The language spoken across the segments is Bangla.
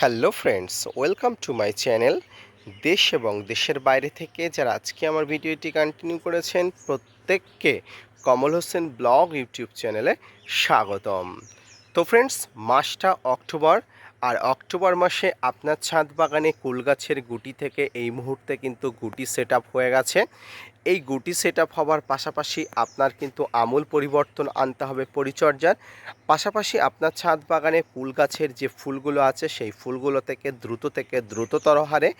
Hello friends welcome to my channel দেশ এবং দেশের বাইরে থেকে যারা আজকে আমার ভিডিওটি কন্টিনিউ করেছেন, প্রত্যেককে কমল হোসেন ব্লগ ইউটিউব চ্যানেলে স্বাগতম। তো ফ্রেন্ডস মাসটা অক্টোবর আর অক্টোবর মাসে আপনার ছাদ বাগানে কুল গাছের গুটি থেকে এই মুহূর্তে কিন্তু গুটি সেট হয়ে গেছে। এই গুটি সেট হওয়ার পাশাপাশি আপনার কিন্তু আমূল পরিবর্তন আনতে হবে পরিচর্যার। পাশাপাশি আপনার ছাদ বাগানে ফুল গাছের যে ফুলগুলো আছে, সেই ফুলগুলো থেকে দ্রুত থেকে দ্রুততর হারে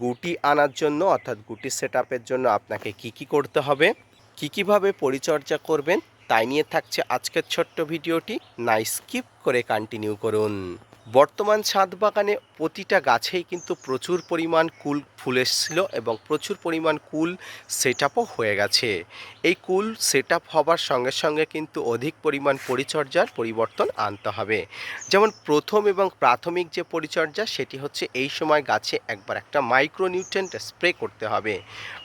গুটি আনার জন্য অর্থাৎ গুটি সেট জন্য আপনাকে কি কি করতে হবে, কী কীভাবে পরিচর্যা করবেন, তাই নিয়ে থাকছে আজকের ছোট্ট ভিডিওটি। না স্কিপ করে কন্টিনিউ করুন। বর্তমান ছাদ বাগানে প্রতিটা গাছেই কিন্তু প্রচুর পরিমাণ কুল ফুল এসেছিল এবং প্রচুর পরিমাণ কুল সেট হয়ে গেছে। এই কুল সেট হবার সঙ্গে সঙ্গে কিন্তু অধিক পরিমাণ পরিচর্যার পরিবর্তন আনতে হবে। যেমন প্রথম এবং প্রাথমিক যে পরিচর্যা সেটি হচ্ছে এই সময় গাছে একবার একটা মাইক্রোনিউট্রেন্ট স্প্রে করতে হবে।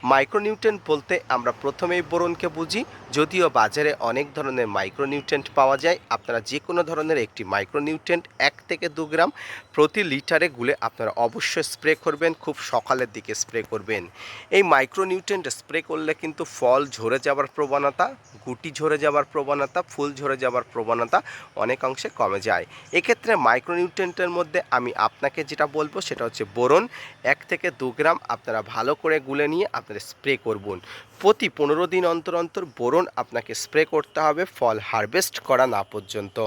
মাইক্রোনিউট্রেন্ট বলতে আমরা প্রথমেই বোরনকে বুঝি, যদিও বাজারে অনেক ধরনের মাইক্রোনিউট্রেন্ট পাওয়া যায়। আপনারা যে কোনো ধরনের একটি মাইক্রোনিউট্রেন্ট এক থেকে দু গ্রাম প্রতি লিটারে গুলে আপনারা অবশ্যই স্প্রে করবেন, খুব সকালের দিকে স্প্রে করবেন। এই মাইক্রোনিউট্রেন্ট স্প্রে করলে কিন্তু ফল ঝরে যাওয়ার প্রবণতা, গুটি ঝরে যাওয়ার প্রবণতা, ফুল ঝরে যাওয়ার প্রবণতা অনেকাংশে কমে যায়। এক্ষেত্রে মাইক্রোনিউট্রেন্টের মধ্যে আমি আপনাকে যেটা বলব সেটা হচ্ছে বোরন, এক থেকে দু গ্রাম আপনারা ভালো করে গুলে নিয়ে আপনারা স্প্রে করবেন। প্রতি পনেরো দিন অন্তর অন্তর বোরন আপনাকে স্প্রে করতে হবে, ফল হারভেস্ট করা না পর্যন্ত।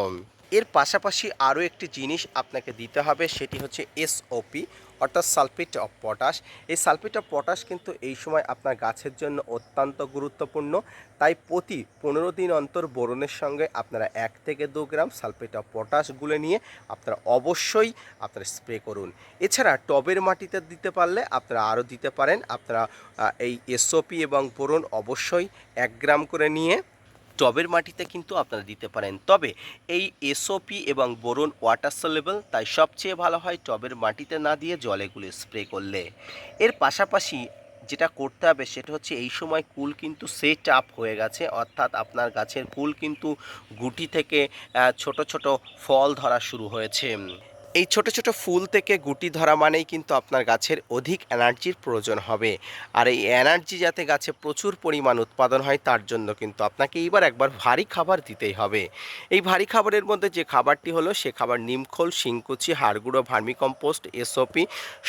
এর পাশাপাশি আরও একটি জিনিস আপনাকে দিতে হবে, সেটি হচ্ছে এসওপি অর্থাৎ সালফেট অফ পটাশ। এই সালফেট অফ পটাশ কিন্তু এই সময় আপনার গাছের জন্য অত্যন্ত গুরুত্বপূর্ণ। তাই প্রতি পনেরো দিন অন্তর বোরনের সঙ্গে আপনারা এক থেকে দু গ্রাম সালফেট অফ পটাশ গুলে নিয়ে আপনারা অবশ্যই আপনারা স্প্রে করুন। এছাড়া টবের মাটিতে দিতে পারলে আপনারা আরও দিতে পারেন। আপনারা এই এসওপি এবং বোরন অবশ্যই এক গ্রাম করে নিয়ে টবের মাটিতে কিন্তু আপনারা দিতে পারেন। তবে এই এসওপি এবং বোরন ওয়াটার সলেবল তাই সবচেয়ে ভালো হয় টবের মাটিতে না দিয়ে জলেগুলো স্প্রে করলে। এর পাশাপাশি যেটা করতে হবে সেটা হচ্ছে এই সময় কুল কিন্তু সেট আপ হয়ে গেছে, অর্থাৎ আপনার গাছের কুল কিন্তু গুটি থেকে ছোট ছোট ফল ধরা শুরু হয়েছে। এই ছোট ছোট ফুল থেকে গুটি ধরা মানেই কিন্তু আপনার গাছের অধিক এনার্জির প্রয়োজন হবে। আর এই এনার্জি যাতে গাছে প্রচুর পরিমাণ উৎপাদন হয়, তার জন্য কিন্তু আপনাকে এইবার একবার ভারী খাবার দিতেই হবে। এই ভারী খাবারের মধ্যে যে খাবারটি হলো, সে খাবার নিমখোল, শিংকুচি, হাড়গুঁড়ো, ভার্মিকম্পোস্ট, এসওপি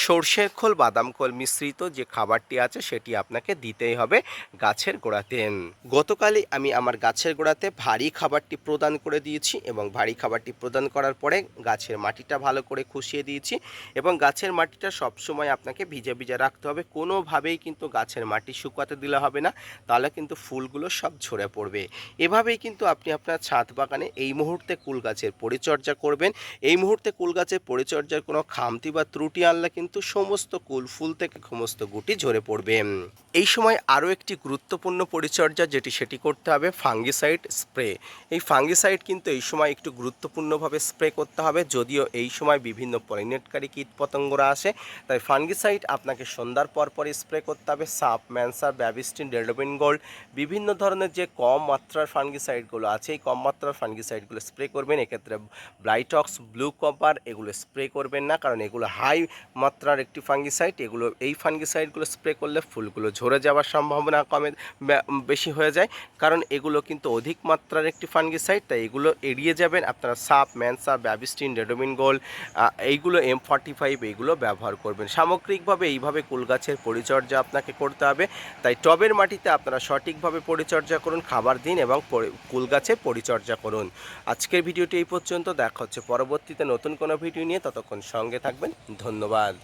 সর্ষের খোল, বাদাম খোল মিশ্রিত যে খাবারটি আছে, সেটি আপনাকে দিতেই হবে গাছের গোড়াতে। গতকালই আমি আমার গাছের গোড়াতে ভারী খাবারটি প্রদান করে দিয়েছি এবং ভারী খাবারটি প্রদান করার পরে গাছের মাটিটা ভালো করে খুশিয়ে দিয়েছি এবং গাছের মাটিটা সবসময় আপনাকে ভিজে ভিজে রাখতে হবে। কোনোভাবেই কিন্তু গাছের মাটি শুকাতে দিলে হবে না, তাহলে কিন্তু ফুলগুলো সব ঝরে পড়বে। এভাবেই কিন্তু আপনি আপনার ছাদ বাগানে এই মুহূর্তে কুল গাছের পরিচর্যা করবেন। এই মুহূর্তে কুল গাছের পরিচর্যার কোনো খামতি বা ত্রুটি আনলে কিন্তু সমস্ত কুল, ফুল থেকে সমস্ত গুটি ঝরে পড়বে। এই সময় আরও একটি গুরুত্বপূর্ণ পরিচর্যা যেটি সেটি করতে হবে, ফাঙ্গিসাইড স্প্রে। এই ফাঙ্গিসাইড কিন্তু এই সময় একটু গুরুত্বপূর্ণভাবে স্প্রে করতে হবে, যদিও এই সময় বিভিন্ন পলিনেটকারী কীটপতঙ্গরা আসে। তাই ফাঙ্গিসাইড আপনাকে সন্ধ্যার পর পর স্প্রে করতে হবে। সাপ, ম্যানসার, ব্যাবিস্টিন ডেলোবিন গোল্ড, বিভিন্ন ধরনের যে কম মাত্রার ফাঙ্গিসাইডগুলো আছে, এই কম মাত্রার ফাঙ্গিসাইডগুলো স্প্রে করবেন। এক্ষেত্রে ব্লাইটক্স, ব্লু কপার এগুলো স্প্রে করবেন না, কারণ এগুলো হাই মাত্রার একটি ফাঙ্গিসাইড। এগুলো, এই ফাঙ্গিসাইডগুলো স্প্রে করলে ফুলগুলো ঝরে যাওয়ার সম্ভাবনা কমে বেশি হয়ে যায়। কারণ এগুলো কিন্তু অধিক মাত্রার একটি ফাঙ্গিসাইড, তাই এগুলো এড়িয়ে যাবেন। আপনারা সাপ ম্যানসা ব্যাবিস্টিন রেডোমিন গোল্ড এইগুলো এম ফর্টি ফাইভ এইগুলো ব্যবহার করবেন। সামগ্রিকভাবে এইভাবে কুল গাছের পরিচর্যা আপনাকে করতে হবে। তাই টবের মাটিতে আপনারা সঠিকভাবে পরিচর্যা করুন, খাবার দিন এবং কুলগাছের কুল গাছের পরিচর্যা করুন। আজকের ভিডিওটি এই পর্যন্ত। দেখা হচ্ছে পরবর্তীতে নতুন কোনো ভিডিও নিয়ে। ততক্ষণ সঙ্গে থাকবেন। ধন্যবাদ।